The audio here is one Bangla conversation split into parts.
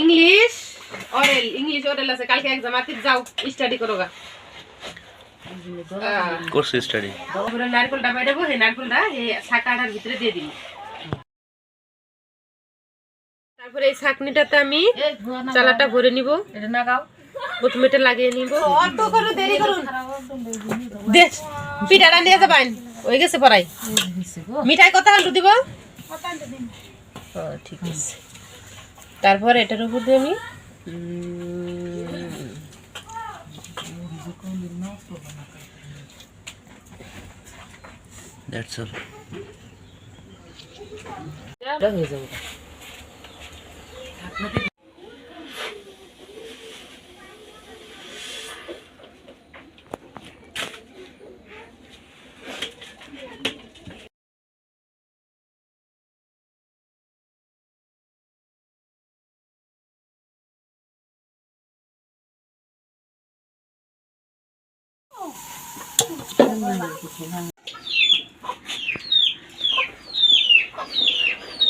ইংলিশ? অরেল ইংলিশ অরেল আছে। কালকে এক্সাম আছে যাও স্টাডি করো গা। করছি স্টাডি নারকেলটা বাইরে সেই নারকেলটা এই শাকাটার ভিতরে দিয়ে দিবি। তারপরে এই ছাকনিটাতে আমি চালাটা ভরে নিব। এটা না গাও প্রথমে এটা লাগিয়ে নিব। অল্প করো দেরি করুন। দে পিঠাটা নিয়ে যাবেন। হয়ে গেছে পড়াই। মিঠাই কত আলু দিব? ও, ঠিক আছে। তারপর এটার উপর দিয়ে আমি দ্যাটস অল এটা হয়ে যাবে।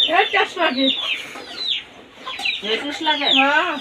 Eita, sua gente! एक लगे? हाँ।